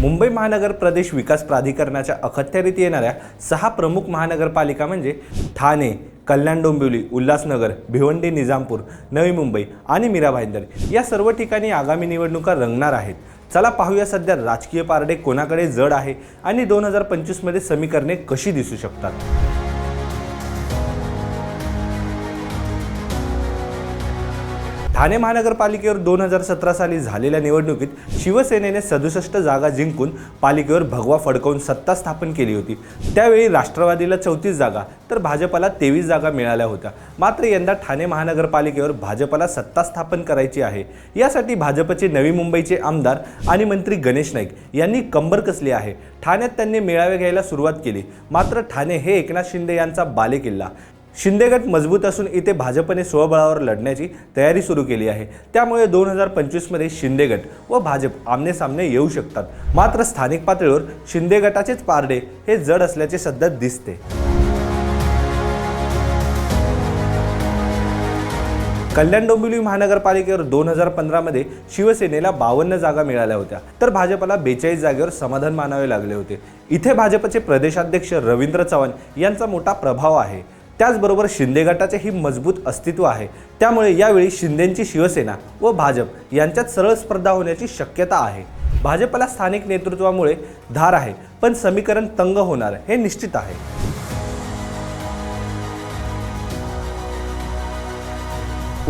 मुंबई महानगर प्रदेश विकास प्राधिकरणाच्या अखत्यारीत येणाऱ्या सहा प्रमुख महानगरपालिका म्हणजे ठाणे कल्याण डोंबिवली उल्हासनगर भिवंडी निजामपूर नवी मुंबई आणि मीरा भाईंदर. या सर्व ठिकाणी आगामी निवडणुका रंगणार आहेत. चला पाहूया सध्या राजकीय पारडे कोणाकडे जड आहे आणि दोन हजार पंचवीसमध्ये समीकरणे कशी दिसू शकतात. ठाणे महानगरपालिकेवर दोन हजार सतरा साली झालेल्या निवडणुकीत शिवसेनेने सदुसष्ट जागा जिंकून पालिकेवर भगवा फडकवून सत्ता स्थापन केली होती. त्यावेळी राष्ट्रवादीला चौतीस जागा तर भाजपला तेवीस जागा मिळाल्या होत्या. मात्र यंदा ठाणे महानगरपालिकेवर भाजपला सत्ता स्थापन करायची आहे. यासाठी भाजपचे नवी मुंबईचे आमदार आणि मंत्री गणेश नाईक यांनी कंबर कसली आहे. ठाण्यात त्यांनी मेळावे घ्यायला सुरुवात केली. मात्र ठाणे हे एकनाथ शिंदे यांचा बालेकिल्ला. शिंदेगट मजबूत असून इथे भाजपने स्वबळावर लढण्याची तयारी सुरू केली आहे. त्यामुळे दोन हजार पंचवीसमध्ये शिंदेगट व भाजप आमनेसामने येऊ शकतात. मात्र स्थानिक पातळीवर शिंदे गटाचेच पारडे हे जड असल्याचे सध्या दिसते. कल्याण डोंबिवली महानगरपालिकेवर दोन हजार पंधरामध्ये शिवसेनेला बावन्न जागा मिळाल्या होत्या. तर भाजपला बेचाळीस जागेवर समाधान मानावे लागले होते. इथे भाजपचे प्रदेशाध्यक्ष रवींद्र चव्हाण यांचा मोठा प्रभाव आहे. त्याचबरोबर शिंदे गटाचे ही मजबूत अस्तित्व आहे. त्यामुळे यावेळी शिंदेंची शिवसेना व भाजप यांच्यात सरळ स्पर्धा होण्याची शक्यता आहे. भाजपला स्थानिक नेतृत्वामुळे धार आहे पण समीकरण तंग होणार हे निश्चित आहे.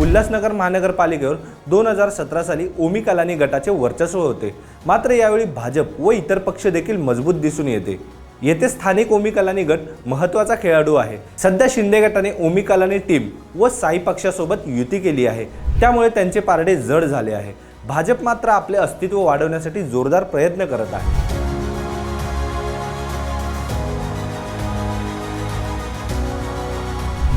उल्हासनगर महानगरपालिकेवर दोन हजार सतरा साली ओमी कलानी गटाचे वर्चस्व होते. मात्र यावेळी भाजप व इतर पक्ष देखील मजबूत दिसून येते. येथे स्थानिक ओमी कलानी गट महत्त्वाचा खेळाडू आहे. सध्या शिंदे गटाने ओमी कलानी टीम व साई पक्षासोबत युती केली आहे. त्यामुळे त्यांचे पारडे जड झाले आहे. भाजप मात्र आपले अस्तित्व वाढवण्यासाठी जोरदार प्रयत्न करत आहे.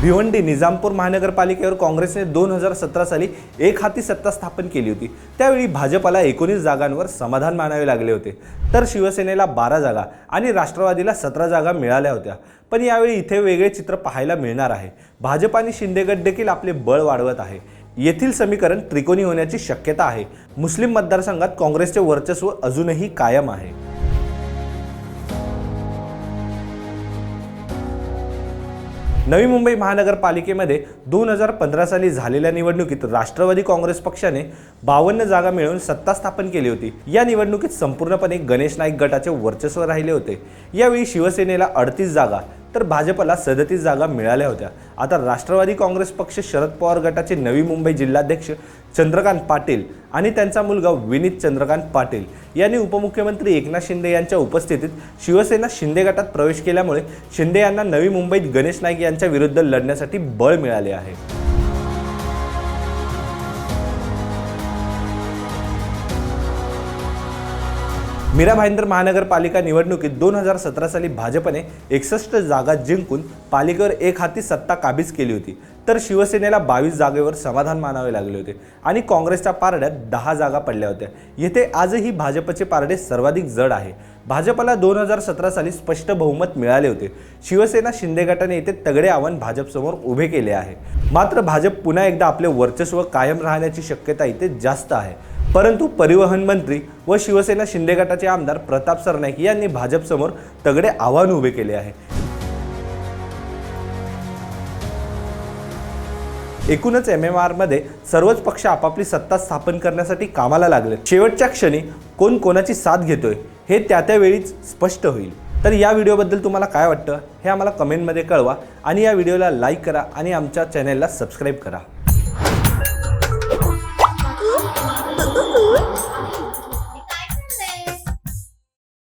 भिवंडी निजामपूर महानगरपालिकेवर काँग्रेसने दोन हजार सतरा साली एक हाती सत्ता स्थापन केली होती. त्यावेळी भाजपला एकोणीस जागांवर समाधान मानावे लागले होते. तर शिवसेनेला बारा जागा आणि राष्ट्रवादीला सतरा जागा मिळाल्या होत्या. पण यावेळी इथे वेगळे चित्र पाहायला मिळणार आहे. भाजप आणि शिंदेगड देखील आपले बळ वाढवत आहे. येथील समीकरण त्रिकोणी होण्याची शक्यता आहे. मुस्लिम मतदारसंघात काँग्रेसचे वर्चस्व अजूनही कायम आहे. नवी मुंबई महानगरपालिकेमध्ये दोन हजार पंधरा साली झालेल्या निवडणुकीत राष्ट्रवादी काँग्रेस पक्षाने बावन्न जागा मिळवून सत्ता स्थापन केली होती. या निवडणुकीत संपूर्णपणे गणेश नाईक गटाचे वर्चस्व राहिले होते. यावेळी शिवसेनेला अडतीस जागा तर भाजपला सदतीस जागा मिळाल्या होत्या. आता राष्ट्रवादी काँग्रेस पक्ष शरद पवार गटाचे नवी मुंबई जिल्हाध्यक्ष चंद्रकांत पाटील आणि त्यांचा मुलगा विनीत चंद्रकांत पाटील यांनी उपमुख्यमंत्री एकनाथ शिंदे यांच्या उपस्थितीत शिवसेना शिंदे गटात प्रवेश केल्यामुळे शिंदे यांना नवी मुंबईत गणेश नाईक यांच्या विरुद्ध लढण्यासाठी बळ मिळाले आहे. मीरा भाईंदर महानगरपालिका निवडणुकीत दोन हजार सतरा साली भाजपने एकसष्ट जागा जिंकून पालिकेवर एक हाती सत्ता काबीज केली होती. तर शिवसेनेला बावीस जागेवर समाधान मानावे लागले होते आणि काँग्रेसच्या पारड्यात दहा जागा पडल्या होत्या. येथे आजही भाजपचे पारडे सर्वाधिक जड आहे. भाजपला दोन हजार सतरा साली स्पष्ट बहुमत मिळाले होते. शिवसेना शिंदे गटाने येथे तगडे आव्हान भाजपसमोर उभे केले आहे. मात्र भाजप पुन्हा एकदा आपले वर्चस्व कायम राहण्याची शक्यता इथे जास्त आहे. परंतु परिवहन मंत्री व शिवसेना शिंदे गटाचे आमदार प्रताप सरनाईक यांनी भाजपसमोर तगडे आव्हान उभे केले आहे. एकूणच एम एम आरमध्ये सर्वच पक्ष आपापली सत्ता स्थापन करण्यासाठी कामाला लागले शेवटच्या क्षणी कोण कोणाची साथ घेतोय हे त्या त्या वेळीच स्पष्ट होईल. तर या व्हिडिओबद्दल तुम्हाला काय वाटतं हे आम्हाला कमेंटमध्ये कळवा आणि या व्हिडिओला लाईक करा आणि आमच्या चॅनेलला सबस्क्राईब करा.